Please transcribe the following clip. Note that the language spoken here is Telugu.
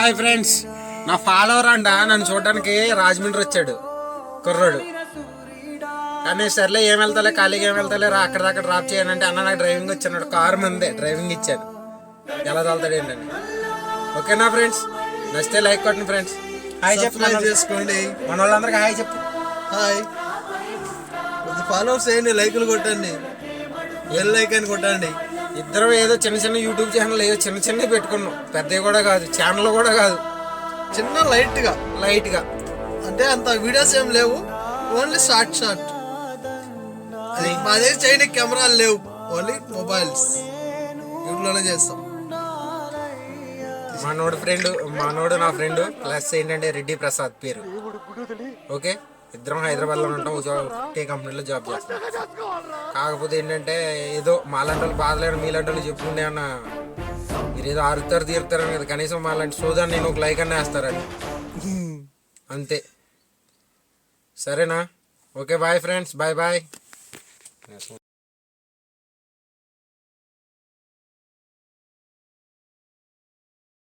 హాయ్ ఫ్రెండ్స్ నా ఫాలోవర్ అంట నన్ను చూడడానికి రాజమండ్రి వచ్చాడు కుర్రాడు. కానీ సర్లే ఏం వెళ్తాలే ఖాళీగా ఏం వెళ్తాలే రా అక్కడ దాకా డ్రాప్ చేయాలంటే అన్న నాకు డ్రైవింగ్ వచ్చాను కారు మందే డ్రైవింగ్ ఇచ్చాను ఎలా తోలుతాడు ఏంటని. ఓకేనా ఫ్రెండ్స్? నచ్చితే లైక్ కొట్టండి ఫ్రెండ్స్. హాయ్ చెప్పు. సబ్స్క్రైబ్ చేసుకోండి. మన వాళ్ళందరికీ హాయ్ చెప్పు హాయ్ ఫాలోవర్స్ చేయండి లైకులు కొట్టండి. బెల్ లైక్ అని కొట్టండి. ఇద్దరం ఏదో చిన్న చిన్న యూట్యూబ్ ఛానల్ ఏదో చిన్న చిన్నవి పెట్టుకున్నాం. పెద్దవి కూడా కాదు ఛానల్ కూడా కాదు. చిన్న లైట్గా లైట్గా అంటే అంత వీడియోస్ ఏం లేవు. ఓన్లీ షార్ట్ షార్ట్ అది మా దగ్గర చేయడానికి కెమెరాలు లేవు. ఓన్లీ మొబైల్స్ వీటిలోనే చేస్తాం. మనోడు ఫ్రెండ్ మనోడు నా ఫ్రెండ్ ప్లస్ ఏంటంటే రెడ్డి ప్రసాద్ పేరు. ఓకే ఇద్దరం హైదరాబాద్లో ఉంటాం ఒకటే కంపెనీలో జాబ్ చేస్తాం. కాకపోతే ఏంటంటే ఏదో మాలాంటి వాళ్ళు బాధలేడు మీలాంటి వాళ్ళు చెప్పుకుంటే అన్న మీరు ఏదో ఆరుతారు తీరుతారని కదా కనీసం మాలాంటి సోదాన్ని నేను ఒక లైక్ అన్న వేస్తారని. అంతే. సరేనా? Okay bye friends. Bye bye.